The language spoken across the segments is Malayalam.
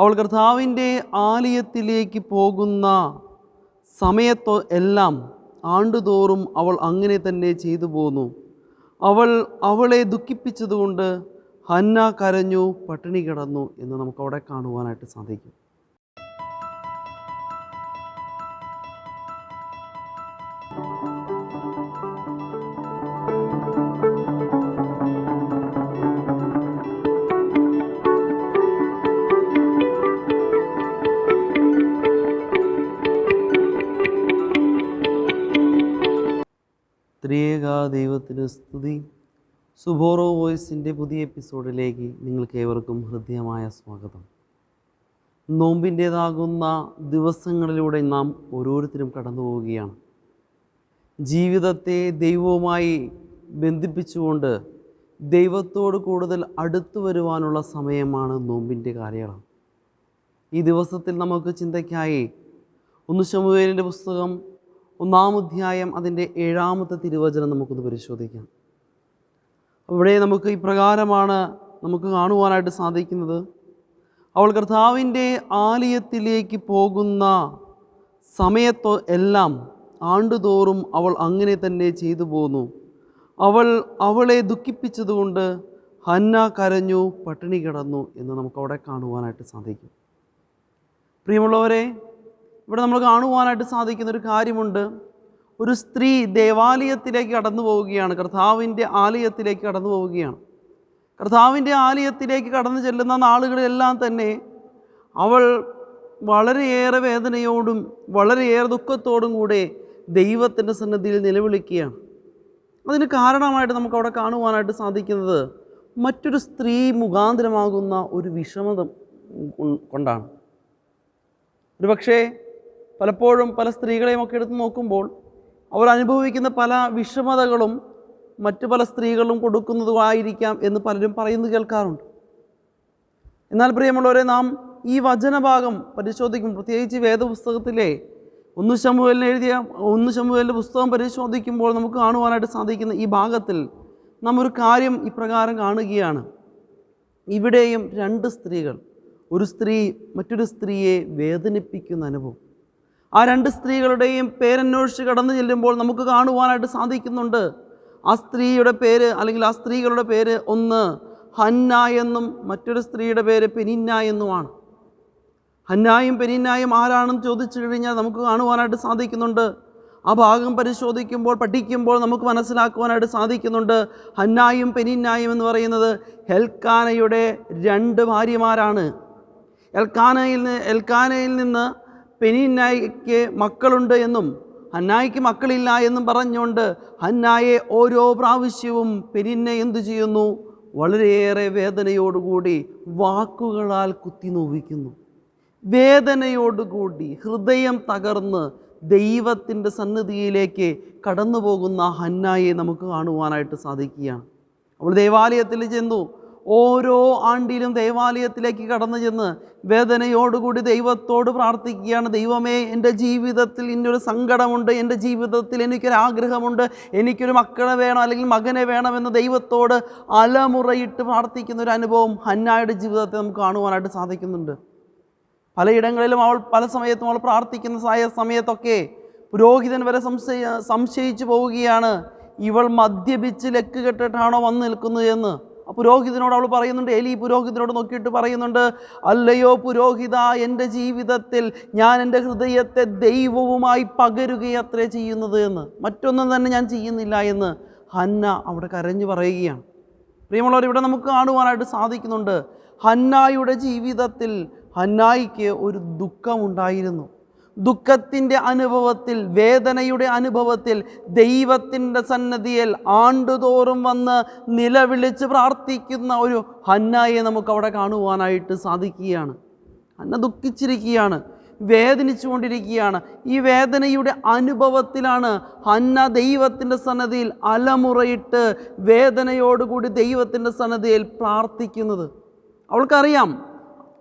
അവൾ കർത്താവിന്റെ ആലയത്തിലേക്ക് പോകുന്ന സമയത്തോ എല്ലാം ആണ്ടുതോറും അവൾ അങ്ങനെ തന്നെ ചെയ്തു പോന്നു. അവൾ അവളെ ദുഃഖിപ്പിച്ചതുകൊണ്ട് ഹന്ന കരഞ്ഞു പട്ടിണി കിടന്നു എന്ന് നമുക്കവിടെ കാണുവാനായിട്ട് സാധിക്കും. ത്രിയേക ദൈവത്തിന് സ്തുതി. സുബോറോ വോയിസിന്റെ പുതിയ എപ്പിസോഡിലേക്ക് നിങ്ങൾക്ക് ഏവർക്കും ഹൃദ്യമായ സ്വാഗതം. നോമ്പിന്റേതാകുന്ന ദിവസങ്ങളിലൂടെ നാം ഓരോരുത്തരും കടന്നു പോവുകയാണ്. ജീവിതത്തെ ദൈവവുമായി ബന്ധിപ്പിച്ചുകൊണ്ട് ദൈവത്തോട് കൂടുതൽ അടുത്തു വരുവാനുള്ള സമയമാണ് നോമ്പിന്റെ കാലയളവ്. ഈ ദിവസത്തിൽ നമുക്ക് ചിന്തയ്ക്കായി ഒന്ന് ശമുവേലിന്റെ പുസ്തകം ഒന്നാം അധ്യായം അതിന്റെ ഏഴാമത്തെ തിരുവചനം നമുക്കൊന്ന് പരിശോധിക്കാം. അവിടെ നമുക്ക് ഇപ്രകാരമാണ് നമുക്ക് കാണുവാനായിട്ട് സാധിക്കുന്നത്. അവൾ കർത്താവിന്റെ ആലയത്തിലേക്ക് പോകുന്ന സമയത്തോ എല്ലാം ആണ്ടുതോറും അവൾ അങ്ങനെ തന്നെ ചെയ്തു പോന്നു. അവൾ അവളെ ദുഃഖിപ്പിച്ചതുകൊണ്ട് ഹന്ന കരഞ്ഞു പട്ടിണി കിടന്നു എന്ന് നമുക്ക് അവിടെ കാണുവാനായിട്ട് സാധിക്കും. പ്രിയമുള്ളവരെ ഇവിടെ നമ്മൾ കാണുവാനായിട്ട് സാധിക്കുന്ന ഒരു കാര്യമുണ്ട്. ഒരു സ്ത്രീ ദേവാലയത്തിലേക്ക് കടന്നു പോവുകയാണ്. കർത്താവിന്റെ ആലയത്തിലേക്ക് കടന്നു പോവുകയാണ്. കർത്താവിന്റെ ആലയത്തിലേക്ക് കടന്നു ചെല്ലുന്ന നാളുകളിലെല്ലാം തന്നെ അവൾ വളരെയേറെ വേദനയോടും വളരെയേറെ ദുഃഖത്തോടും കൂടെ ദൈവത്തിന്റെ സന്നദ്ധിയിൽ നിലവിളിക്കുകയാണ്. അതിന് കാരണമായിട്ട് നമുക്ക് അവിടെ കാണുവാനായിട്ട് സാധിക്കുന്നത് മറ്റൊരു സ്ത്രീ മുഖാന്തരമാകുന്ന ഒരു വിഷമത കൊണ്ടാണ്. ഒരുപക്ഷേ പലപ്പോഴും പല സ്ത്രീകളെയും ഒക്കെ എടുത്ത് നോക്കുമ്പോൾ അവർ അനുഭവിക്കുന്ന പല വിഷമതകളും മറ്റു പല സ്ത്രീകളും കൊടുക്കുന്നതുമായിരിക്കാം എന്ന് പലരും പറയുന്നു കേൾക്കാറുണ്ട്. എന്നാൽ പ്രിയമുള്ളവരെ നാം ഈ വചനഭാഗം പരിശോധിക്കും പ്രത്യേകിച്ച് വേദപുസ്തകത്തിലെ ഒന്ന് ശമുവേലിന് എഴുതിയ ഒന്ന് ശമുവേലിന്റെ പുസ്തകം പരിശോധിക്കുമ്പോൾ നമുക്ക് കാണുവാനായിട്ട് സാധിക്കുന്ന ഈ ഭാഗത്തിൽ നാം ഒരു കാര്യം ഇപ്രകാരം കാണുകയാണ്. ഇവിടെയും രണ്ട് സ്ത്രീകൾ ഒരു സ്ത്രീ മറ്റൊരു സ്ത്രീയെ വേദനിപ്പിക്കുന്ന അനുഭവം. ആ രണ്ട് സ്ത്രീകളുടെയും പേരന്വേഷിച്ച് കടന്നു ചെല്ലുമ്പോൾ നമുക്ക് കാണുവാനായിട്ട് സാധിക്കുന്നുണ്ട്. ആ സ്ത്രീയുടെ പേര് അല്ലെങ്കിൽ ആ സ്ത്രീകളുടെ പേര് ഒന്ന് ഹന്ന എന്നും മറ്റൊരു സ്ത്രീയുടെ പേര് പെനിന്ന എന്നുമാണ്. ഹന്നായും പെനിന്നായും ആരാണെന്ന് ചോദിച്ചു കഴിഞ്ഞാൽ നമുക്ക് കാണുവാനായിട്ട് സാധിക്കുന്നുണ്ട്. ആ ഭാഗം പരിശോധിക്കുമ്പോൾ പഠിക്കുമ്പോൾ നമുക്ക് മനസ്സിലാക്കുവാനായിട്ട് സാധിക്കുന്നുണ്ട്. ഹന്നായും പെനിന്നായും എന്ന് പറയുന്നത് ഹെൽക്കാനയുടെ രണ്ട് ഭാര്യമാരാണ്. എൽക്കാനയിൽ നിന്ന് എൽക്കാനയിൽ നിന്ന് പെനിന്നായിക്ക് മക്കളുണ്ട് എന്നും ഹന്നായിക്ക് മക്കളില്ല എന്നും പറഞ്ഞുകൊണ്ട് ഹന്നായെ ഓരോ പ്രാവശ്യവും പെനിന്നെ എന്തു ചെയ്യുന്നു? വളരെയേറെ വേദനയോടുകൂടി വാക്കുകളാൽ കുത്തി നോവിക്കുന്നു. വേദനയോടുകൂടി ഹൃദയം തകർന്ന് ദൈവത്തിന്റെ സന്നിധിയിലേക്ക് കടന്നു പോകുന്ന ഹന്നായെ നമുക്ക് കാണുവാനായിട്ട് സാധിക്കുകയാണ്. അവൾ ദേവാലയത്തിൽ ചെന്നു. ഓരോ ആണ്ടിലും ദേവാലയത്തിലേക്ക് കടന്നു ചെന്ന് വേദനയോടുകൂടി ദൈവത്തോട് പ്രാർത്ഥിക്കുകയാണ്. ദൈവമേ എന്റെ ജീവിതത്തിൽ ഇന്നൊരു സങ്കടമുണ്ട്. എന്റെ ജീവിതത്തിൽ എനിക്കൊരു ആഗ്രഹമുണ്ട്. എനിക്കൊരു മക്കളെ വേണം അല്ലെങ്കിൽ മകനെ വേണമെന്ന് ദൈവത്തോട് അലമുറയിട്ട് പ്രാർത്ഥിക്കുന്ന ഒരു അനുഭവം ഹന്നായുടെ ജീവിതത്തെ നമുക്ക് കാണുവാനായിട്ട് സാധിക്കുന്നുണ്ട്. പലയിടങ്ങളിലും അവൾ പല സമയത്തും അവൾ പ്രാർത്ഥിക്കുന്ന സായ സമയത്തൊക്കെ പുരോഹിതൻ വരെ സംശയ സംശയിച്ചു പോവുകയാണ്. ഇവൾ മദ്യപിച്ച് ലക്ക് കെട്ടിട്ടാണോ വന്ന് നിൽക്കുന്നത് എന്ന്. പുരോഹിതനോട് അവൾ പറയുന്നുണ്ട് എലി പുരോഹിതനോട് നോക്കിയിട്ട് പറയുന്നുണ്ട് അല്ലയോ പുരോഹിത എന്റെ ജീവിതത്തിൽ ഞാൻ എന്റെ ഹൃദയത്തെ ദൈവവുമായി പകരുകയത്രേ ചെയ്യുന്നത് എന്ന്. മറ്റൊന്നും തന്നെ ഞാൻ ചെയ്യുന്നില്ല എന്ന് ഹന്ന അവിടെ കരഞ്ഞു പറയുകയാണ്. പ്രിയമുള്ളവർ ഇവിടെ നമുക്ക് കാണുവാനായിട്ട് സാധിക്കുന്നുണ്ട് ഹന്നായുടെ ജീവിതത്തിൽ ഹന്നായിക്ക് ഒരു ദുഃഖമുണ്ടായിരുന്നു. ദുഃഖത്തിന്റെ അനുഭവത്തിൽ വേദനയുടെ അനുഭവത്തിൽ ദൈവത്തിന്റെ സന്നദ്ധിയിൽ ആണ്ടുതോറും വന്ന് നിലവിളിച്ച് പ്രാർത്ഥിക്കുന്ന ഒരു ഹന്നായെ നമുക്ക് അവിടെ കാണുവാനായിട്ട് സാധിക്കുകയാണ്. ഹന്ന ദുഃഖിച്ചിരിക്കുകയാണ് വേദനിച്ചുകൊണ്ടിരിക്കുകയാണ്. ഈ വേദനയുടെ അനുഭവത്തിലാണ് ഹന്ന ദൈവത്തിന്റെ സന്നദ്ധിയിൽ അലമുറയിട്ട് വേദനയോടുകൂടി ദൈവത്തിന്റെ സന്നദ്ധിയിൽ പ്രാർത്ഥിക്കുന്നത്. അവൾക്കറിയാം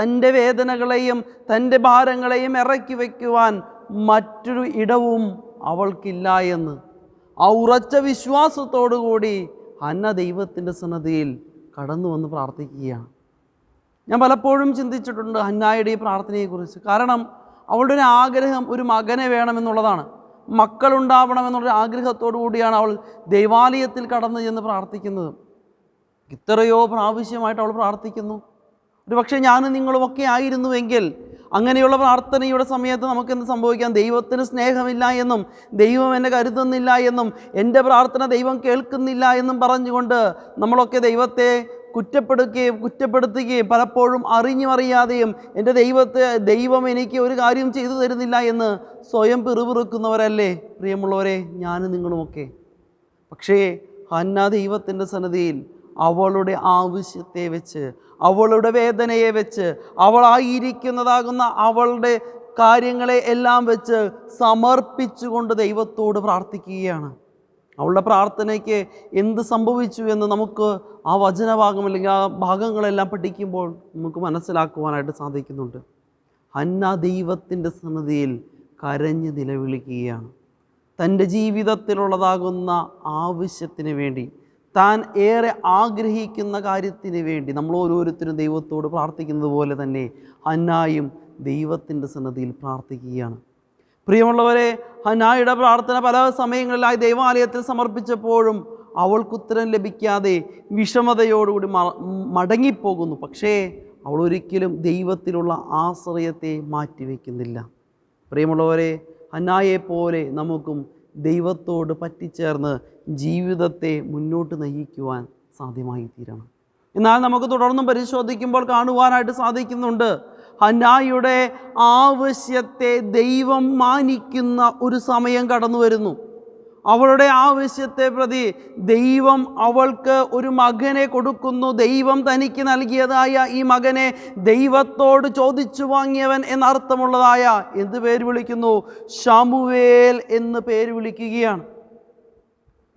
തന്റെ വേദനകളെയും തന്റെ ഭാരങ്ങളെയും ഇറക്കി വയ്ക്കുവാൻ മറ്റൊരു ഇടവും അവൾക്കില്ല എന്ന്. ആ ഉറച്ച വിശ്വാസത്തോടു കൂടി ഹന്ന ദൈവത്തിന്റെ സന്നദ്ധിയിൽ കടന്നു വന്ന് പ്രാർത്ഥിക്കുകയാണ്. ഞാൻ പലപ്പോഴും ചിന്തിച്ചിട്ടുണ്ട് അന്നായുടെ ഈ പ്രാർത്ഥനയെക്കുറിച്ച്. കാരണം അവളുടെ ഒരു ആഗ്രഹം ഒരു മകനെ വേണമെന്നുള്ളതാണ്. മക്കളുണ്ടാവണമെന്നുള്ള ആഗ്രഹത്തോടു കൂടിയാണ് അവൾ ദൈവാലയത്തിൽ കടന്നു ചെന്ന് പ്രാർത്ഥിക്കുന്നത്. ഇത്രയോ പ്രാവശ്യമായിട്ട് അവൾ പ്രാർത്ഥിക്കുന്നു. ഒരു പക്ഷേ ഞാനും നിങ്ങളുമൊക്കെ ആയിരുന്നുവെങ്കിൽ അങ്ങനെയുള്ള പ്രാർത്ഥനയുടെ സമയത്ത് നമുക്കെന്ത് സംഭവിക്കാം? ദൈവത്തിന് സ്നേഹമില്ല എന്നും ദൈവം എന്നെ കരുതുന്നില്ല എന്നും എന്റെ പ്രാർത്ഥന ദൈവം കേൾക്കുന്നില്ല എന്നും പറഞ്ഞുകൊണ്ട് നമ്മളൊക്കെ ദൈവത്തെ കുറ്റപ്പെടുകയും കുറ്റപ്പെടുത്തുകയും പലപ്പോഴും അറിഞ്ഞും അറിയാതെയും എന്റെ ദൈവത്തെ ദൈവം എനിക്ക് ഒരു കാര്യം ചെയ്തു തരുന്നില്ല എന്ന് സ്വയം പിറുപിറുക്കുന്നവരല്ലേ? പ്രിയമുള്ളവരെ ഞാനും നിങ്ങളുമൊക്കെ. പക്ഷേ ഹന്ന ദൈവത്തിന്റെ സന്നദ്ധിയിൽ അവളുടെ ആവശ്യത്തെ വെച്ച് അവളുടെ വേദനയെ വെച്ച് അവളായിരിക്കുന്നതാകുന്ന അവളുടെ കാര്യങ്ങളെ എല്ലാം വെച്ച് സമർപ്പിച്ചുകൊണ്ട് ദൈവത്തോട് പ്രാർത്ഥിക്കുകയാണ്. അവളുടെ പ്രാർത്ഥനയ്ക്ക് എന്ത് സംഭവിച്ചു എന്ന് നമുക്ക് ആ വചനഭാഗം അല്ലെങ്കിൽ ആ ഭാഗങ്ങളെല്ലാം പഠിക്കുമ്പോൾ നമുക്ക് മനസ്സിലാക്കുവാനായിട്ട് സാധിക്കുന്നുണ്ട്. ഹന്ന ദൈവത്തിന്റെ സന്നിധിയിൽ കരഞ്ഞ് നിലവിളിക്കുകയാണ്. തന്റെ ജീവിതത്തിലുള്ളതാകുന്ന ആവശ്യത്തിന് വേണ്ടി താൻ ഏറെ ആഗ്രഹിക്കുന്ന കാര്യത്തിന് വേണ്ടി നമ്മൾ ഓരോരുത്തരും ദൈവത്തോട് പ്രാർത്ഥിക്കുന്നത് പോലെ തന്നെ ഹന്നായും ദൈവത്തിന്റെ സന്നദ്ധിയിൽ പ്രാർത്ഥിക്കുകയാണ്. പ്രിയമുള്ളവരെ ഹന്നായുടെ പ്രാർത്ഥന പല സമയങ്ങളിലായി ദൈവാലയത്തിൽ സമർപ്പിച്ചപ്പോഴും അവൾക്കുത്തരം ലഭിക്കാതെ വിഷമതയോടുകൂടി മടങ്ങിപ്പോകുന്നു. പക്ഷേ അവൾ ഒരിക്കലും ദൈവത്തിലുള്ള ആശ്രയത്തെ മാറ്റിവെക്കുന്നില്ല. പ്രിയമുള്ളവരെ ഹന്നായെ പോലെ നമുക്കും ദൈവത്തോട് പറ്റിച്ചേർന്ന് ജീവിതത്തെ മുന്നോട്ട് നയിക്കുവാൻ സാധ്യമായി തീരണം. എന്നാൽ നമുക്ക് തുടർന്നും പരിശോധിക്കുമ്പോൾ കാണുവാനായിട്ട് സാധിക്കുന്നുണ്ട്. ഹന്നായുടെ ആവശ്യത്തെ ദൈവം മാനിക്കുന്ന ഒരു സമയം കടന്നു വരുന്നു അവളുടെ ആവശ്യത്തെ പ്രതി ദൈവം അവൾക്ക് ഒരു മകനെ കൊടുക്കുന്നു. ദൈവം തനിക്ക് നൽകിയതായ ഈ മകനെ ദൈവത്തോട് ചോദിച്ചു വാങ്ങിയവൻ എന്നർത്ഥമുള്ളതായ എന്ത് പേര് വിളിക്കുന്നു? ഷമുവേൽ എന്ന് പേര് വിളിക്കുകയാണ്.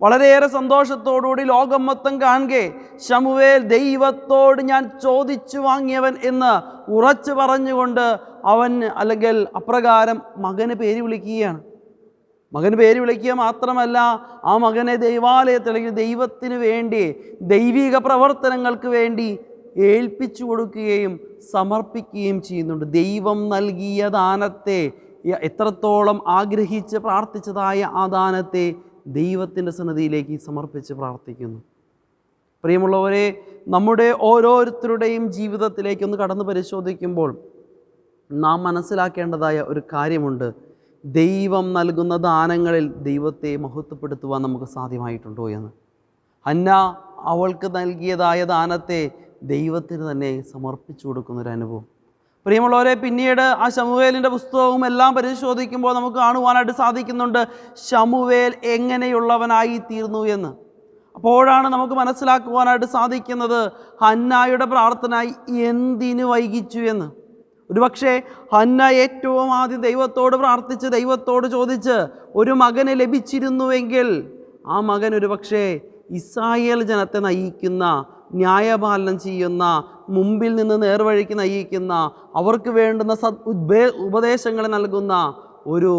വളരെയേറെ സന്തോഷത്തോടുകൂടി ലോകം മൊത്തം കാണുകെ ശമുവേൽ ദൈവത്തോട് ഞാൻ ചോദിച്ചു വാങ്ങിയവൻ എന്ന് ഉറച്ചു പറഞ്ഞുകൊണ്ട് അവൻ അല്ലെങ്കിൽ അപ്രകാരം മകന് പേര് വിളിക്കുകയാണ്. മകന് പേര് വിളിക്കുക മാത്രമല്ല ആ മകനെ ദൈവാലയത്തിൽ അല്ലെങ്കിൽ ദൈവത്തിന് വേണ്ടി ദൈവിക പ്രവർത്തനങ്ങൾക്ക് വേണ്ടി ഏൽപ്പിച്ചു കൊടുക്കുകയും സമർപ്പിക്കുകയും ചെയ്യുന്നുണ്ട്. ദൈവം നൽകിയ ദാനത്തെ എത്രത്തോളം ആഗ്രഹിച്ച് പ്രാർത്ഥിച്ചതായ ആ ദാനത്തെ ദൈവത്തിന്റെ സന്നദ്ധിയിലേക്ക് സമർപ്പിച്ച് പ്രാർത്ഥിക്കുന്നു. പ്രിയമുള്ളവരെ നമ്മുടെ ഓരോരുത്തരുടെയും ജീവിതത്തിലേക്ക് ഒന്ന് കടന്ന് പരിശോധിക്കുമ്പോൾ നാം മനസ്സിലാക്കേണ്ടതായ ഒരു കാര്യമുണ്ട്. ദൈവം നൽകുന്ന ദാനങ്ങളിൽ ദൈവത്തെ മഹത്വപ്പെടുത്തുവാൻ നമുക്ക് സാധ്യമായിട്ടുണ്ടോ എന്ന്? അന്ന അവൾക്ക് നൽകിയതായ ദാനത്തെ ദൈവത്തിന് തന്നെ സമർപ്പിച്ചു കൊടുക്കുന്നൊരു അനുഭവം. പ്രിയമുള്ളവരെ പിന്നീട് ആ ശമുവേലിന്റെ പുസ്തകവും എല്ലാം പരിശോധിക്കുമ്പോൾ നമുക്ക് കാണുവാനായിട്ട് സാധിക്കുന്നുണ്ട് ശമുവേൽ എങ്ങനെയുള്ളവനായി തീർന്നു എന്ന്. അപ്പോഴാണ് നമുക്ക് മനസ്സിലാക്കുവാനായിട്ട് സാധിക്കുന്നത് ഹന്നായുടെ പ്രാർത്ഥന എന്തിനു വൈകിച്ചു എന്ന്. ഒരുപക്ഷെ ഹന്ന ഏറ്റവും ആദ്യം ദൈവത്തോട് പ്രാർത്ഥിച്ച് ദൈവത്തോട് ചോദിച്ച് ഒരു മകന് ലഭിച്ചിരുന്നുവെങ്കിൽ ആ മകൻ ഒരുപക്ഷെ ഇസ്രായേൽ ജനത്തെ നയിക്കുന്ന ന്യായപാലനം ചെയ്യുന്ന മുമ്പിൽ നിന്ന് നേർവഴിക്ക് നയിക്കുന്ന അവർക്ക് വേണ്ടുന്ന സദ് ഉദ്ബേ ഉപദേശങ്ങൾ നൽകുന്ന ഒരു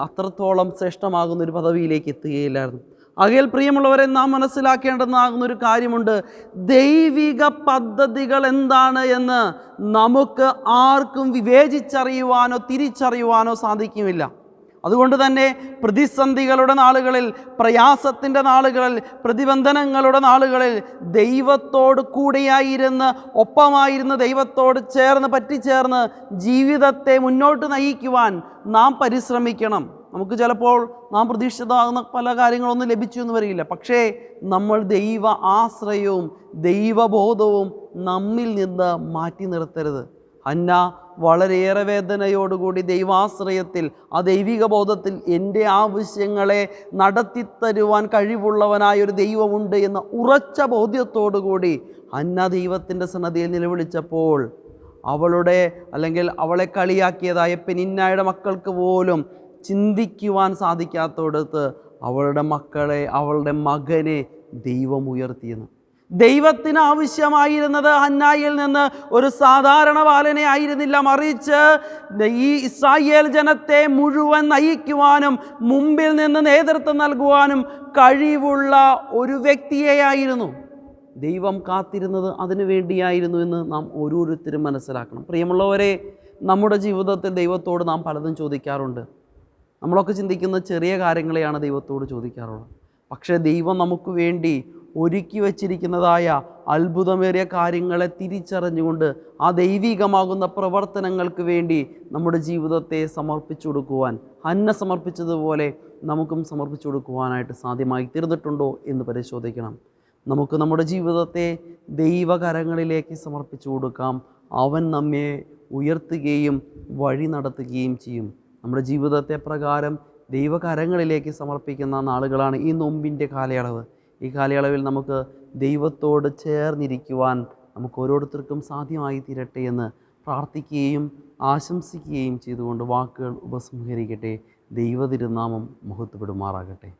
അത്രത്തോളം ശ്രേഷ്ഠമാകുന്ന ഒരു പദവിയിലേക്ക് എത്തുകയില്ലായിരുന്നു. അകൽ പ്രിയമുള്ളവരെ നാം മനസ്സിലാക്കേണ്ടതാകുന്ന ഒരു കാര്യമുണ്ട്. ദൈവിക പദ്ധതികൾ എന്താണ് എന്ന് നമുക്ക് ആർക്കും വിവേചിച്ചറിയുവാനോ തിരിച്ചറിയുവാനോ സാധിക്കുമില്ല. അതുകൊണ്ട് തന്നെ പ്രതിസന്ധികളുടെ നാളുകളിൽ പ്രയാസത്തിന്റെ നാളുകളിൽ പ്രതിബന്ധനങ്ങളുടെ നാളുകളിൽ ദൈവത്തോട് കൂടെയായിരുന്ന് ഒപ്പമായിരുന്ന് ദൈവത്തോട് ചേർന്ന് പറ്റിച്ചേർന്ന് ജീവിതത്തെ മുന്നോട്ട് നയിക്കുവാൻ നാം പരിശ്രമിക്കണം. നമുക്ക് ചിലപ്പോൾ നാം പ്രതീക്ഷിച്ചതാകുന്ന പല കാര്യങ്ങളൊന്നും ലഭിച്ചു എന്ന് വരില്ല. പക്ഷേ നമ്മൾ ദൈവ ആശ്രയവും ദൈവബോധവും നമ്മിൽ നിന്ന് മാറ്റി നിർത്തരുത്. അന്ന വളരെയേറെ വേദനയോടുകൂടി ദൈവാശ്രയത്തിൽ ആ ദൈവിക ബോധത്തിൽ എന്റെ ആവശ്യങ്ങളെ നടത്തിത്തരുവാൻ കഴിവുള്ളവനായ ഒരു ദൈവമുണ്ട് എന്ന ഉറച്ച ബോധ്യത്തോടുകൂടി അന്ന ദൈവത്തിന്റെ സന്നദ്ധിയിൽ നിലവിളിച്ചപ്പോൾ അവളുടെ അല്ലെങ്കിൽ അവളെ കളിയാക്കിയതായ പെനിന്നായുടെ മക്കൾക്ക് പോലും ചിന്തിക്കുവാൻ സാധിക്കാത്തടത്ത് അവളുടെ മക്കളെ അവളുടെ മകനെ ദൈവം ഉയർത്തിയെന്ന്. ദൈവത്തിന് ആവശ്യമായിരുന്നത് ഹന്നായിൽ നിന്ന് ഒരു സാധാരണ ബാലനെ ആയിരുന്നില്ല. മറിച്ച് ഈ ഇസ്രായേൽ ജനത്തെ മുഴുവൻ നയിക്കുവാനും മുമ്പിൽ നിന്ന് നേതൃത്വം നൽകുവാനും കഴിവുള്ള ഒരു വ്യക്തിയെയായിരുന്നു. ദൈവം കാത്തിരുന്നത് അതിനു വേണ്ടിയായിരുന്നു എന്ന് നാം ഓരോരുത്തരും മനസ്സിലാക്കണം. പ്രിയമുള്ളവരെ നമ്മുടെ ജീവിതത്തിൽ ദൈവത്തോട് നാം പലതും ചോദിക്കാറുണ്ട്. നമ്മളൊക്കെ ചിന്തിക്കുന്ന ചെറിയ കാര്യങ്ങളെയാണ് ദൈവത്തോട് ചോദിക്കാറുള്ളത്. പക്ഷേ ദൈവം നമുക്ക് വേണ്ടി ഒരുക്കി വച്ചിരിക്കുന്നതായ അത്ഭുതമേറിയ കാര്യങ്ങളെ തിരിച്ചറിഞ്ഞുകൊണ്ട് ആ ദൈവികമാകുന്ന പ്രവർത്തനങ്ങൾക്ക് വേണ്ടി നമ്മുടെ ജീവിതത്തെ സമർപ്പിച്ചു കൊടുക്കുവാൻ അന്ന സമർപ്പിച്ചതുപോലെ നമുക്കും സമർപ്പിച്ചു കൊടുക്കുവാനായിട്ട് സാധ്യമായി തീർന്നിട്ടുണ്ടോ എന്ന് പരിശോധിക്കണം. നമുക്ക് നമ്മുടെ ജീവിതത്തെ ദൈവകരങ്ങളിലേക്ക് സമർപ്പിച്ചു കൊടുക്കാം. അവൻ നമ്മെ ഉയർത്തുകയും വഴി നടത്തുകയും ചെയ്യും. നമ്മുടെ ജീവിതത്തെ പ്രകാരം ദൈവകരങ്ങളിലേക്ക് സമർപ്പിക്കുന്ന നാളുകളാണ് ഈ നോമ്പിന്റെ കാലയളവ്. ഈ കാലയളവിൽ നമുക്ക് ദൈവത്തോട് ചേർന്നിരിക്കുവാൻ നമുക്ക് ഓരോരുത്തർക്കും സാധ്യമായി തീരട്ടെ എന്ന് പ്രാർത്ഥിക്കുകയും ആശംസിക്കുകയും ചെയ്തുകൊണ്ട് വാക്കുകൾ ഉപസംഹരിക്കട്ടെ. ദൈവതിരുനാമം മഹത്വപ്പെടുമാറാകട്ടെ.